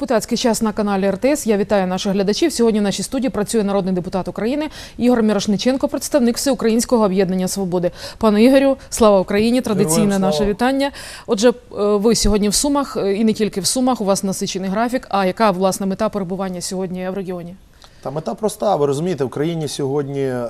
Депутатський час на каналі РТС. Я вітаю наших глядачів. Сьогодні в нашій студії працює народний депутат України Ігор Мірошниченко, представник Всеукраїнського об'єднання свободи. Пане Ігорю, слава Україні! Традиційне слава! наше вітання. Отже, е, ви сьогодні в Сумах е, і не тільки в Сумах. У вас насичений графік. А яка власне мета перебування сьогодні в регіоні? Та мета проста. Ви розумієте, в країні сьогодні е,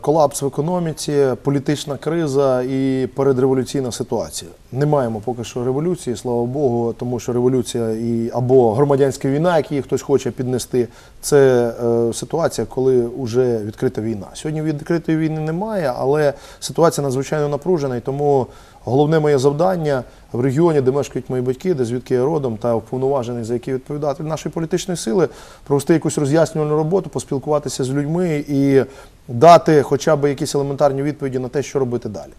колапс в економіці, політична криза і передреволюційна ситуація. Не маємо поки що революції, слава Богу, тому що революція і або громадянська війна, її хтось хоче піднести, це е, ситуація, коли вже відкрита війна. Сьогодні відкритої війни немає, але ситуація надзвичайно напружена, і тому головне моє завдання в регіоні, де мешкають мої батьки, де звідки я родом, та вповноважений, за який відповідати нашої політичної сили, провести якусь роз'яснювальну роботу, поспілкуватися з людьми і дати хоча б якісь елементарні відповіді на те, що робити далі.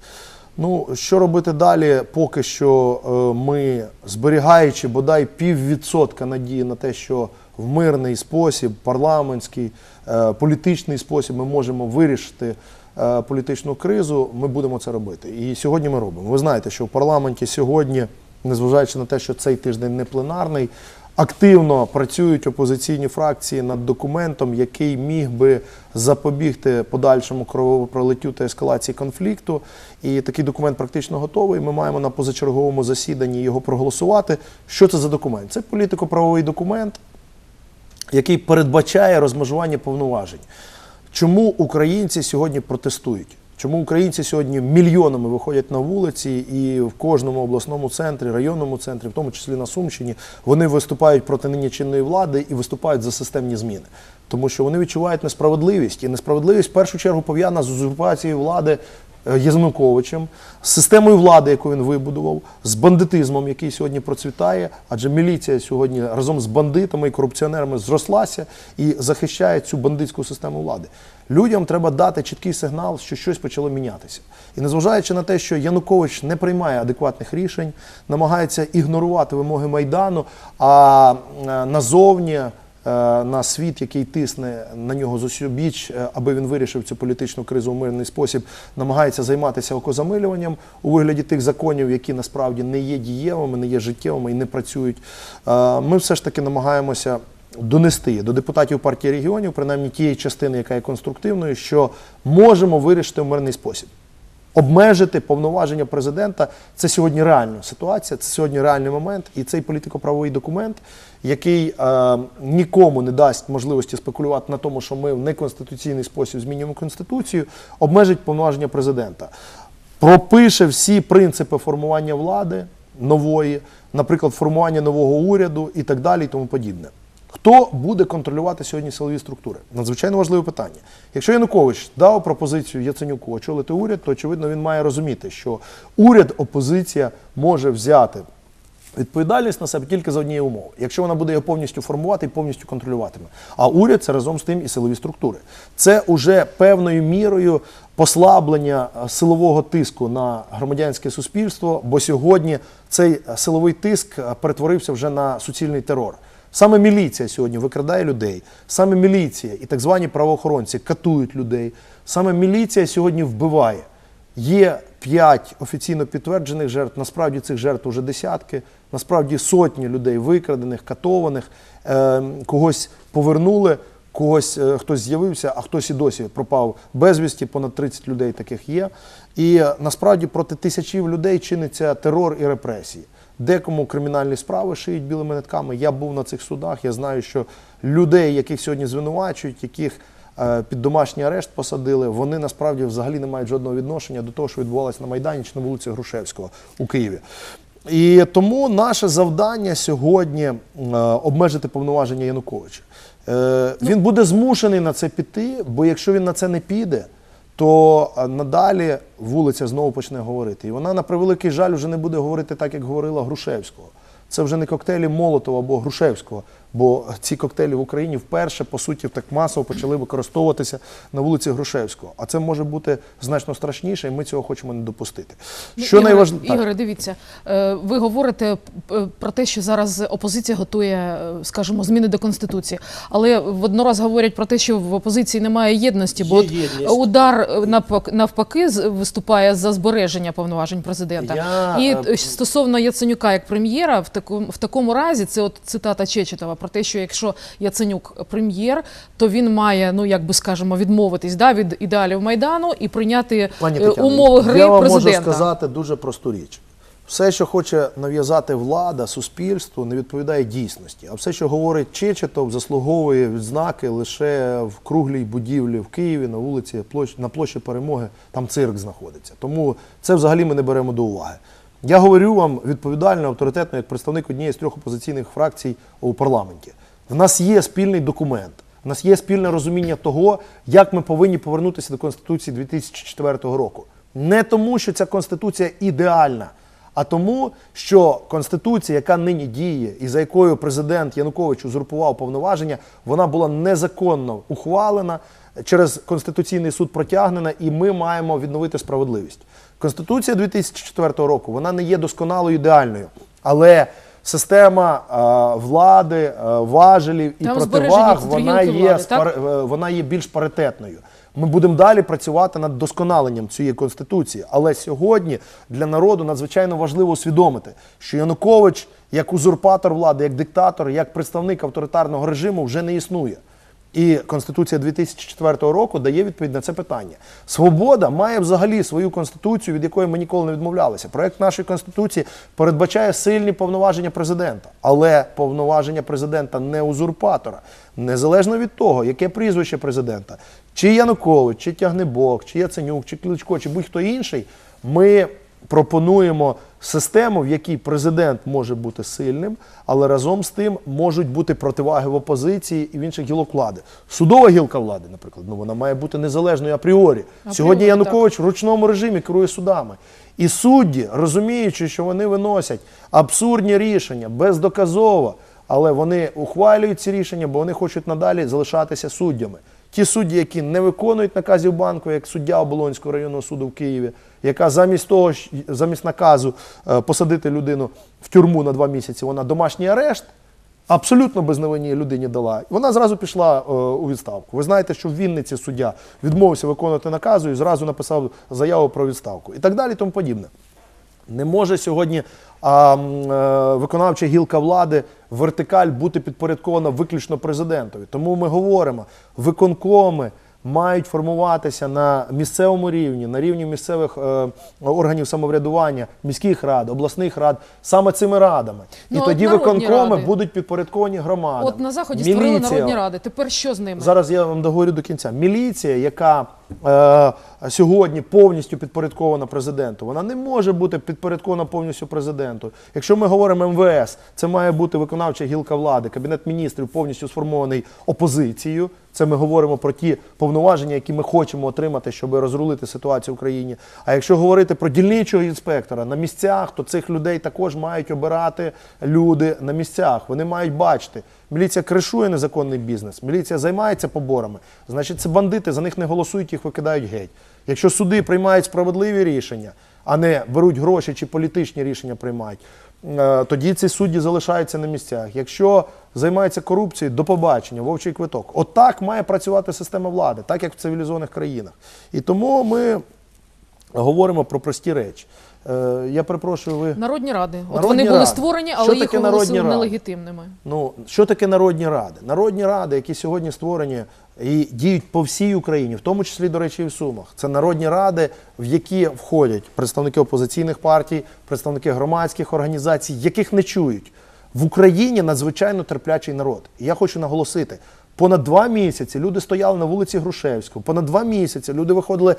Ну, що робити далі, поки що е, ми, зберігаючи бодай піввідсотка надії на те, що в мирний спосіб, парламентський, е, політичний спосіб ми можемо вирішити політичну кризу, ми будемо це робити. І сьогодні ми робимо. Ви знаєте, що в парламенті сьогодні, незважаючи на те, що цей тиждень не пленарний, активно працюють опозиційні фракції над документом, який міг би запобігти подальшому кровопролиттю та ескалації конфлікту. І такий документ практично готовий. Ми маємо на позачерговому засіданні його проголосувати. Що це за документ? Це політико-правовий документ, який передбачає розмежування повноважень. Чому українці сьогодні протестують? Чому українці сьогодні мільйонами виходять на вулиці і в кожному обласному центрі, районному центрі, в тому числі на Сумщині, вони виступають проти нині чинної влади і виступають за системні зміни? Тому що вони відчувають несправедливість, і несправедливість в першу чергу пов'язана з узурпацією влади е, Єзенуковичем, з системою влади, яку він вибудував, з бандитизмом, який сьогодні процвітає, адже міліція сьогодні разом з бандитами і корупціонерами зрослася і захищає цю бандитську систему влади. Людям треба дати чіткий сигнал, що щось почало мінятися. І незважаючи на те, що Янукович не приймає адекватних рішень, намагається ігнорувати вимоги Майдану, а е, назовні на світ, який тисне на нього з усібіч, е, аби він вирішив цю політичну кризу в мирний спосіб, намагається займатися окозамилюванням у вигляді тих законів, які насправді не є дієвими, не є життєвими і не працюють. Е, Ми все ж таки намагаємося. Донести до депутатів партії регіонів, принаймні тієї частини, яка є конструктивною, що можемо вирішити в мирний спосіб. Обмежити повноваження президента це сьогодні реальна ситуація, це сьогодні реальний момент, і цей політико-правовий документ, який е, нікому не дасть можливості спекулювати на тому, що ми в неконституційний спосіб змінюємо конституцію, обмежить повноваження президента, пропише всі принципи формування влади нової, наприклад, формування нового уряду і так далі, і тому подібне. Хто буде контролювати сьогодні силові структури? Надзвичайно важливе питання. Якщо Янукович дав пропозицію Яценюку очолити уряд, то очевидно він має розуміти, що уряд опозиція може взяти відповідальність на себе тільки за однієї умови, якщо вона буде його повністю формувати і повністю контролюватиме. А уряд це разом з тим і силові структури. Це уже певною мірою послаблення е, силового тиску на громадянське суспільство, бо сьогодні цей е, силовий тиск е, перетворився вже на суцільний терор. Саме міліція сьогодні викрадає людей, саме міліція і так звані правоохоронці катують людей. Саме міліція сьогодні вбиває. Є п'ять офіційно підтверджених жертв. Насправді цих жертв вже десятки. Насправді сотні людей викрадених, катованих, е, когось повернули, когось е, хтось з'явився, а хтось і досі пропав безвісті. Понад 30 людей таких є. І е, насправді проти тисячів людей чиниться терор і репресії. Декому кримінальні справи шиють білими нитками. Я був на цих судах. Я знаю, що людей, яких сьогодні звинувачують, яких під домашній арешт посадили, вони насправді взагалі не мають жодного відношення до того, що відбувалося на Майдані чи на вулиці Грушевського у Києві. І тому наше завдання сьогодні е, обмежити повноваження Януковича. Е, Він буде змушений на це піти, бо якщо він на це не піде, то е, надалі вулиця знову почне говорити. І вона, на превеликий жаль, вже не буде говорити так, як говорила Грушевського. Це вже не коктейлі Молотова або Грушевського. Бо ці коктейлі в Україні вперше, по суті, так масово почали використовуватися на вулиці Грушевського. А це може бути значно страшніше, і ми цього хочемо не допустити. Ну, Що Ігоре, найважливіше? Ігоре, дивіться, е, ви говорите е, про те, що зараз опозиція готує, е, скажімо, зміни до конституції, але воднораз говорять про те, що в опозиції немає єдності, бо Є от єдність. удар навпак- навпаки з- виступає за збереження повноважень президента. Я, І стосовно Яценюка як прем'єра, в такому в такому разі це от цитата Чечетова про те, що якщо Яценюк прем'єр, то він має, ну як би скажемо, відмовитись да, від ідеалів майдану і прийняти Пані е, Тетяно, умови гри я вам президента. можу сказати дуже просту річ. Все, що хоче нав'язати влада, суспільству, не відповідає дійсності. А все, що говорить Чечетов, заслуговує відзнаки лише в круглій будівлі в Києві на вулиці площ- на площі Перемоги. Там цирк знаходиться. Тому це взагалі ми не беремо до уваги. Я говорю вам відповідально, авторитетно, як представник однієї з трьох опозиційних фракцій у парламенті. В нас є спільний документ. У нас є спільне розуміння того, як ми повинні повернутися до Конституції 2004 року. Не тому, що ця Конституція ідеальна, а тому, що Конституція, яка нині діє, і за якою президент Янукович узурпував повноваження, вона була незаконно ухвалена, через Конституційний суд протягнена, і ми маємо відновити справедливість. Конституція 2004 року вона не є досконалою ідеальною, але система е, влади, е, важелів і Там противаг збережені вона гілки є, влади, так? спар- е, вона є більш паритетною. Ми будемо далі працювати над досконаленням цієї конституції. Але сьогодні для народу надзвичайно важливо усвідомити, що Янукович як узурпатор влади, як диктатор, як представник авторитарного режиму вже не існує. І Конституція 2004 року дає відповідь на це питання. Свобода має взагалі свою конституцію, від якої ми ніколи не відмовлялися. Проект нашої конституції передбачає сильні повноваження президента, але повноваження президента не узурпатора, незалежно від того, яке прізвище президента, чи Янукович, чи Тягнебок, чи Яценюк, чи Кличко, чи будь-хто інший. Ми пропонуємо систему, в якій президент може бути сильним, але разом з тим можуть бути противаги в опозиції і в інших гілок влади. Судова гілка влади, наприклад, ну вона має бути незалежною апріорі. Сьогодні так. Янукович в ручному режимі керує судами. І судді, розуміючи, що вони виносять абсурдні рішення бездоказово, але вони ухвалюють ці рішення, бо вони хочуть надалі залишатися суддями. Ті судді, які не виконують наказів банку, як суддя Оболонського районного суду в Києві, яка замість того, замість наказу е, посадити людину в тюрму на два місяці, вона домашній арешт, абсолютно безневинній людині дала. Вона зразу пішла е, у відставку. Ви знаєте, що в Вінниці суддя відмовився виконувати наказу і зразу написав заяву про відставку. І так далі, тому подібне. Не може сьогодні а, е, виконавча гілка влади вертикаль бути підпорядкована виключно президентові. Тому ми говоримо, виконкоми мають формуватися на місцевому рівні, на рівні місцевих е, органів самоврядування, міських рад, обласних рад, саме цими радами. Ну, І от тоді народні виконкоми ради. будуть підпорядковані громадам. От на заході створили Міліція. народні ради. Тепер що з ними? Зараз я вам договорю до кінця. Міліція, яка е, сьогодні повністю підпорядкована президенту, вона не може бути підпорядкована повністю президенту. Якщо ми говоримо МВС, це має бути виконавча гілка влади, кабінет міністрів повністю сформований опозицією. Це ми говоримо про ті повноваження, які ми хочемо отримати, щоб розрулити ситуацію в країні. А якщо говорити про дільничого інспектора на місцях, то цих людей також мають обирати люди на місцях. Вони мають бачити. Міліція кришує незаконний бізнес, міліція займається поборами. Значить, це бандити, за них не голосують, їх викидають геть. Якщо суди приймають справедливі рішення, а не беруть гроші чи політичні рішення приймають, е, тоді ці судді залишаються на місцях. Якщо займаються корупцією, до побачення, вовчий квиток. Отак має працювати система влади, так як в цивілізованих країнах. І тому ми говоримо про прості речі. Е, Я перепрошую, ви. Народні ради. От Народні вони були ради. створені, Що але їх таке народні оголосили нелегітимними. Ну, що таке народні ради? Народні ради, які сьогодні створені і діють по всій Україні, в тому числі, до речі, і в Сумах. Це народні ради, в які входять представники опозиційних партій, представники громадських організацій, яких не чують. В Україні надзвичайно терплячий народ. І я хочу наголосити: понад два місяці люди стояли на вулиці Грушевського, понад два місяці люди виходили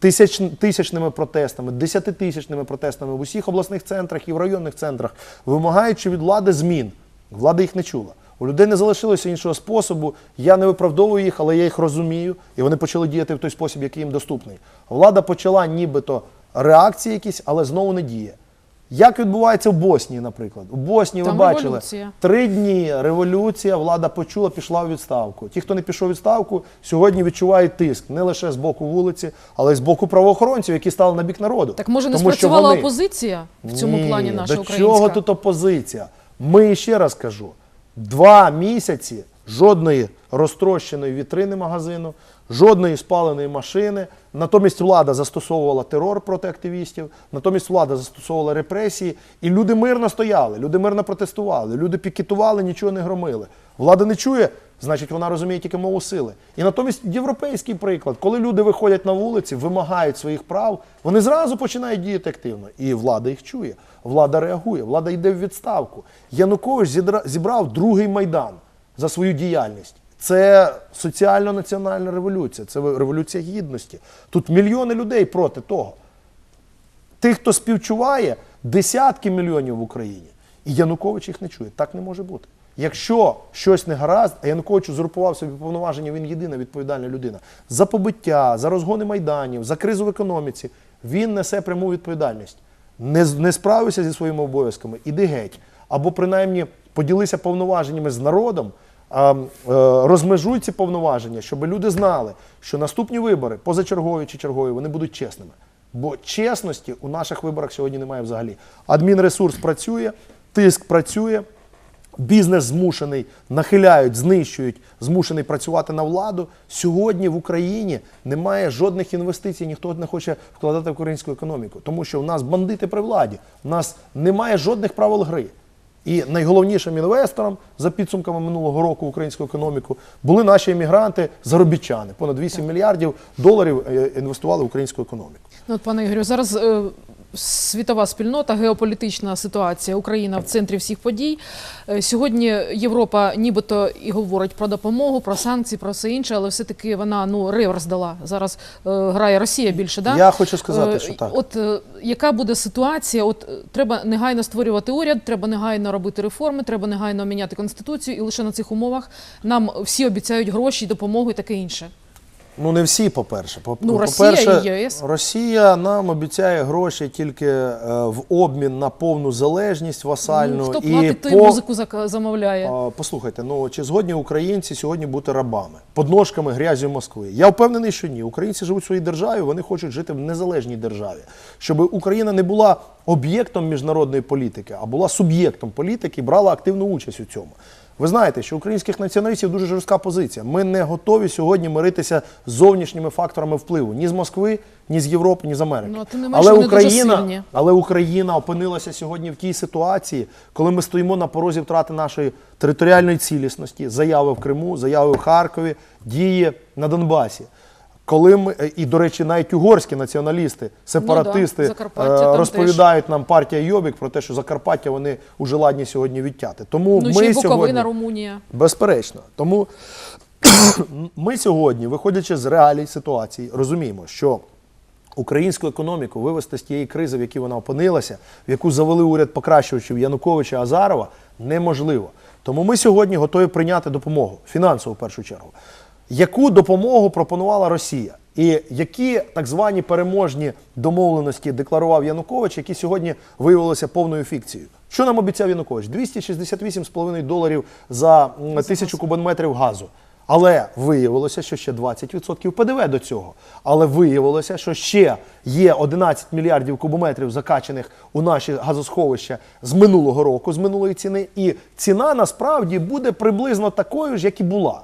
тисяч, тисячними протестами, десятитисячними протестами в усіх обласних центрах і в районних центрах, вимагаючи від влади змін. Влада їх не чула. У людей не залишилося іншого способу. Я не виправдовую їх, але я їх розумію, і вони почали діяти в той спосіб, який їм доступний. Влада почала нібито реакції якісь, але знову не діє. Як відбувається в Боснії, наприклад? У Боснії Там ви бачили революція. три дні революція, влада почула, пішла у відставку. Ті, хто не пішов у відставку, сьогодні відчувають тиск не лише з боку вулиці, але й з боку правоохоронців, які стали на бік народу. Так може не Тому спрацювала вони- опозиція в цьому ні, плані наша до українська? чого тут опозиція? Ми ще раз кажу: два місяці жодної розтрощеної вітрини магазину, жодної спаленої машини. Натомість влада застосовувала терор проти активістів, натомість влада застосовувала репресії, і люди мирно стояли, люди мирно протестували, люди пікетували, нічого не громили. Влада не чує, значить вона розуміє тільки мову сили. І натомість європейський приклад, коли люди виходять на вулиці, вимагають своїх прав, вони зразу починають діяти активно. І влада їх чує, влада реагує, влада йде в відставку. Янукович зібрав другий майдан за свою діяльність. Це соціально-національна революція, це революція гідності. Тут мільйони людей проти того. Тих, хто співчуває, десятки мільйонів в Україні. І Янукович їх не чує. Так не може бути. Якщо щось не гаразд, а Янукович узурпував собі повноваження, він єдина відповідальна людина за побиття, за розгони майданів, за кризу в економіці, він несе пряму відповідальність. Не, не справився зі своїми обов'язками, іди геть. Або принаймні поділися повноваженнями з народом, розмежуй ці повноваження, щоб люди знали, що наступні вибори, позачергові чи чергові, вони будуть чесними. Бо чесності у наших виборах сьогодні немає взагалі. Адмінресурс працює, тиск працює, бізнес змушений, нахиляють, знищують, змушений працювати на владу. Сьогодні в Україні немає жодних інвестицій, ніхто не хоче вкладати в українську економіку, тому що в нас бандити при владі, в нас немає жодних правил гри. І найголовнішим інвестором за підсумками минулого року українську економіку були наші емігранти, заробітчани. Понад 8 мільярдів доларів е, інвестували в українську економіку. Ну, от, пане Ігорю, зараз е, світова спільнота, геополітична ситуація, Україна в центрі всіх подій. Е, сьогодні Європа нібито і говорить про допомогу, про санкції, про все інше, але все-таки вона ну реверс дала. Зараз е, грає Росія більше. Да? Я хочу сказати, Е, що так. От е, яка буде ситуація? От е, треба негайно створювати уряд, треба негайно робити реформи, треба негайно міняти конституцію, і лише на цих умовах нам всі обіцяють гроші, допомогу і таке інше. Ну, не всі, по-перше. По- Ну, Росія по-перше, і ЄС. Росія нам обіцяє гроші тільки е, в обмін на повну залежність васальну. Ну, хто і платить, той по- музику замовляє. А, Послухайте, ну чи згодні українці сьогодні бути рабами, подножками грязі Москви? Я впевнений, що ні. Українці живуть в своїй державі, вони хочуть жити в незалежній державі, щоб Україна не була об'єктом міжнародної політики, а була суб'єктом політики і брала активну участь у цьому. Ви знаєте, що українських націоналістів дуже жорстка позиція. Ми не готові сьогодні миритися з зовнішніми факторами впливу ні з Москви, ні з Європи, ні з Америки. Ну, ти не Але вони дуже Україна, сильні. але Україна опинилася сьогодні в тій ситуації, коли ми стоїмо на порозі втрати нашої територіальної цілісності, заяви в Криму, заяви в Харкові, дії на Донбасі. Коли ми, е, і, до речі, навіть угорські націоналісти, сепаратисти Ну Закарпаття е, розповідають нам партія Йобік про те, що Закарпаття вони уже ладні сьогодні відтяти. Тому Ну, ми ще й Буковина, сьогодні, Румунія. Безперечно. Тому ми сьогодні, виходячи з реалій ситуації, розуміємо, що українську економіку вивести з тієї кризи, в якій вона опинилася, в яку завели уряд покращувачів Януковича Азарова, неможливо. Тому ми сьогодні готові прийняти допомогу, фінансову в першу чергу. Яку допомогу пропонувала Росія? І які так звані переможні домовленості декларував Янукович, які сьогодні виявилися повною фікцією? Що нам обіцяв Янукович? 268,5 доларів за тисячу кубометрів газу. Але виявилося, що ще 20% ПДВ до цього. Але виявилося, що ще є 11 мільярдів кубометрів закачаних у наші газосховища з минулого року, з минулої ціни. І ціна насправді буде приблизно такою ж, як і була.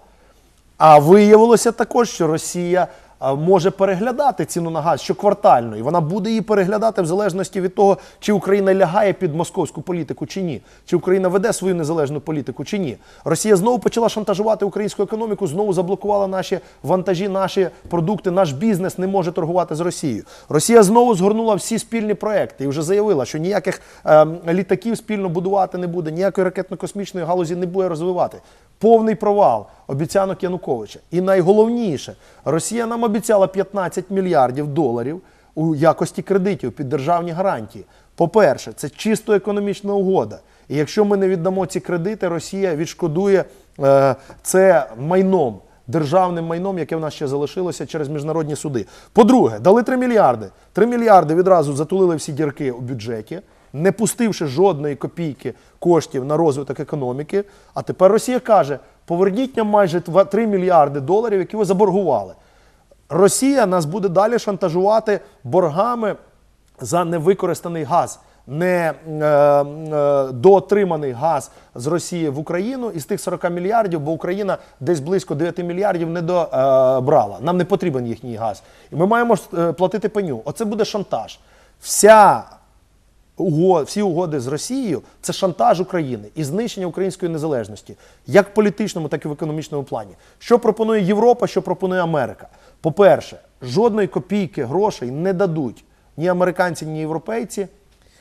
А виявилося також, що Росія може переглядати ціну на газ щоквартально, і вона буде її переглядати в залежності від того, чи Україна лягає під московську політику чи ні, чи Україна веде свою незалежну політику чи ні. Росія знову почала шантажувати українську економіку, знову заблокувала наші вантажі, наші продукти, наш бізнес не може торгувати з Росією. Росія знову згорнула всі спільні проекти і вже заявила, що ніяких ем, літаків спільно будувати не буде, ніякої ракетно-космічної галузі не буде розвивати. Повний провал обіцянок Януковича. І найголовніше, Росія нам обіцяла 15 мільярдів доларів у якості кредитів під державні гарантії. По-перше, це чисто економічна угода. І якщо ми не віддамо ці кредити, Росія відшкодує е, це майном, державним майном, яке в нас ще залишилося через міжнародні суди. По-друге, дали 3 мільярди. 3 мільярди відразу затулили всі дірки у бюджеті. не пустивши жодної копійки коштів на розвиток економіки. А тепер Росія каже: поверніть нам майже 3 мільярди доларів, які ви заборгували. Росія нас буде далі шантажувати боргами за невикористаний газ, не е, е, доотриманий газ з Росії в Україну із тих 40 мільярдів, бо Україна десь близько 9 мільярдів не добрала. Нам не потрібен їхній газ. І ми маємо е, платити пеню. Оце буде шантаж. Вся уго- всі угоди з Росією це шантаж України і знищення української незалежності, як в політичному, так і в економічному плані. Що пропонує Європа, що пропонує Америка? По-перше, жодної копійки грошей не дадуть ні американці, ні європейці.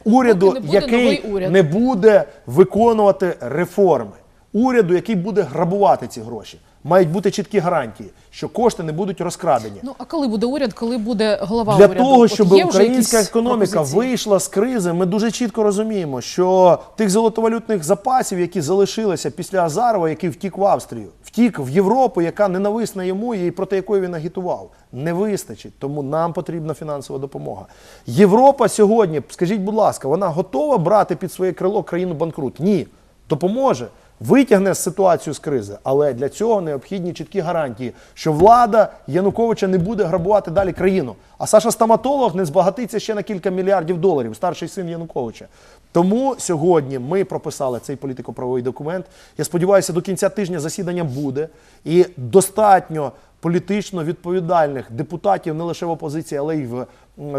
Уряду, не буде який уряд. не буде виконувати реформи, уряду, який буде грабувати ці гроші. Мають бути чіткі гарантії, що кошти не будуть розкрадені. Ну а коли буде уряд, коли буде голова Для уряду? того, От щоб є українська економіка пропозиції? вийшла з кризи, ми дуже чітко розуміємо, що тих золотовалютних запасів, які залишилися після Азарова, який втік в Австрію, втік в Європу, яка ненависна йому і проти якої він агітував, не вистачить. Тому нам потрібна фінансова допомога. Європа сьогодні, скажіть, будь ласка, вона готова брати під своє крило країну банкрут? Ні, допоможе. Витягне ситуацію з кризи, але для цього необхідні чіткі гарантії, що влада Януковича не буде грабувати далі країну. А Саша стоматолог не збагатиться ще на кілька мільярдів доларів, старший син Януковича. Тому сьогодні ми прописали цей політико-правовий документ. Я сподіваюся, до кінця тижня засідання буде і достатньо політично відповідальних депутатів не лише в опозиції, але й в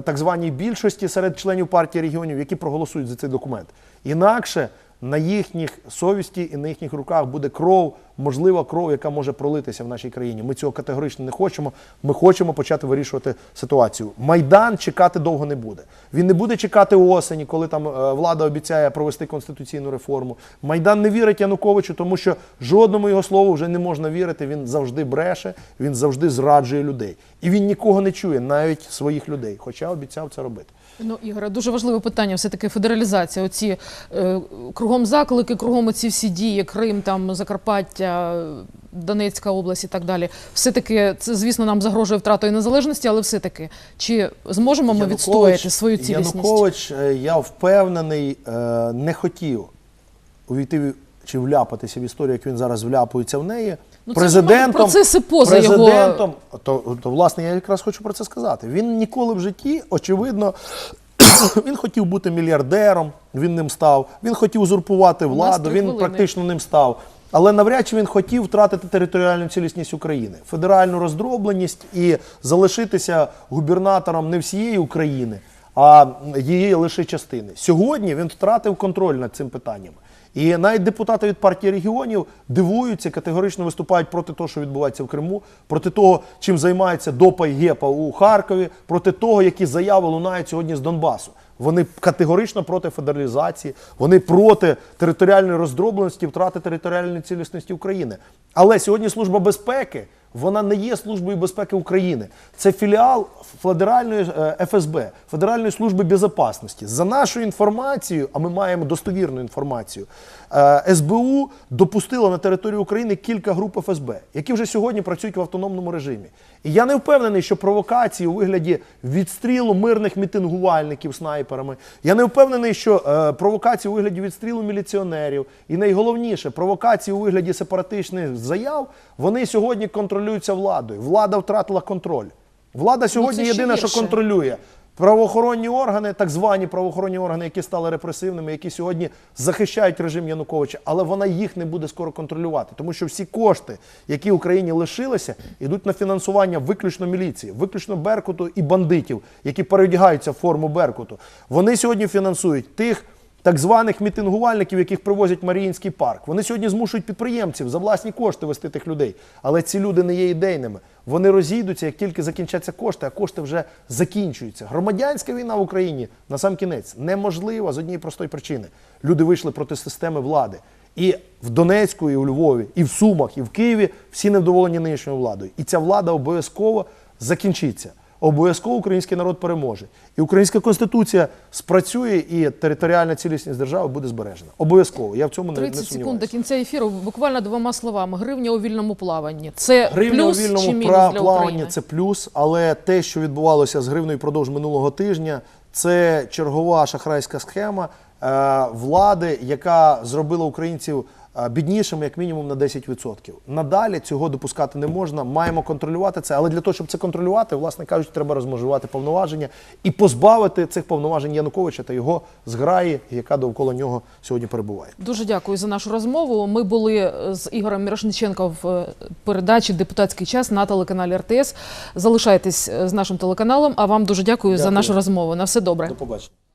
так званій більшості серед членів партії регіонів, які проголосують за цей документ. Інакше на їхніх совісті і на їхніх руках буде кров, можлива кров, яка може пролитися в нашій країні. Ми цього категорично не хочемо. Ми хочемо почати вирішувати ситуацію. Майдан чекати довго не буде. Він не буде чекати осені, коли там е, влада обіцяє провести конституційну реформу. Майдан не вірить Януковичу, тому що жодному його слову вже не можна вірити. Він завжди бреше, він завжди зраджує людей. І він нікого не чує, навіть своїх людей, хоча обіцяв це робити. Ну, Ігоре, дуже важливе питання, все-таки федералізація. Оці е, кругом заклики, кругом оці всі дії, Крим, там, Закарпаття, Донецька область і так далі. Все-таки це, звісно, нам загрожує втратою незалежності, але все-таки чи зможемо ми відстояти свою цілісність? Янукович, е, я впевнений, е, не хотів увійти чи вляпатися в історію, як він зараз вляпується в неї. Ну, це процеси поза його- президентом, то, то, власне, я якраз хочу про це сказати. Він ніколи в житті, очевидно, він хотів бути мільярдером, він ним став. Він хотів узурпувати владу, він хвилини. практично ним став. Але навряд чи він хотів втратити територіальну цілісність України, федеральну роздробленість і залишитися губернатором не всієї України, а її лише частини. Сьогодні він втратив контроль над цим питанням. І навіть депутати від партії регіонів дивуються, категорично виступають проти того, що відбувається в Криму, проти того, чим займається ДОПа і ГЕПа у Харкові, проти того, які заяви лунають сьогодні з Донбасу. Вони категорично проти федералізації, вони проти територіальної роздробленості, втрати територіальної цілісності України. Але сьогодні служба безпеки вона не є службою безпеки України. Це філіал федеральної е, ФСБ, Федеральної служби безпечності. За нашою інформацією, а ми маємо достовірну інформацію, е, СБУ допустило на територію України кілька груп ФСБ, які вже сьогодні працюють в автономному режимі. І я не впевнений, що провокації у вигляді відстрілу мирних мітингувальників снайперами. Я не впевнений, що е, провокації у вигляді відстрілу міліціонерів. І найголовніше, провокації у вигляді сепаратичних заяв, вони сьогодні контролюються владою. Влада втратила контроль. Влада сьогодні Ну, єдине, що контролює. Правоохоронні органи, так звані правоохоронні органи, які стали репресивними, які сьогодні захищають режим Януковича, але вона їх не буде скоро контролювати, тому що всі кошти, які Україні лишилися, йдуть на фінансування виключно міліції, виключно Беркуту і бандитів, які переодягаються в форму Беркуту. Вони сьогодні фінансують тих. Так званих мітингувальників, яких привозять в Маріїнський парк. Вони сьогодні змушують підприємців за власні кошти вести тих людей. Але ці люди не є ідейними. Вони розійдуться, як тільки закінчаться кошти, а кошти вже закінчуються. Громадянська війна в Україні на сам кінець неможлива з однієї простої причини. Люди вийшли проти системи влади. І в Донецьку, і у Львові, і в Сумах, і в Києві всі невдоволені нинішньою владою. І ця влада обов'язково закінчиться. Обов'язково український народ переможе. І українська конституція спрацює, і територіальна цілісність держави буде збережена. Обов'язково. Я в цьому не, не 30 секунд до кінця ефіру. Буквально двома словами. Гривня у вільному плаванні. Це Гривня у плюс чи вільному мінус пра- для плаванні України? це плюс, але те, що відбувалося з гривнею впродовж минулого тижня, це чергова шахрайська схема, е, влади, яка зробила українців біднішими як мінімум на 10%. Надалі цього допускати не можна. Маємо контролювати це, але для того, щоб це контролювати, власне кажучи, треба розмежувати повноваження і позбавити цих повноважень Януковича та його зграї, яка довкола нього сьогодні перебуває. Дуже дякую за нашу розмову. Ми були е, з Ігорем Мірошниченко в е, передачі Депутатський час на телеканалі РТС. Залишайтесь е, з нашим телеканалом. А вам дуже дякую, за нашу розмову. На все добре. До побачення.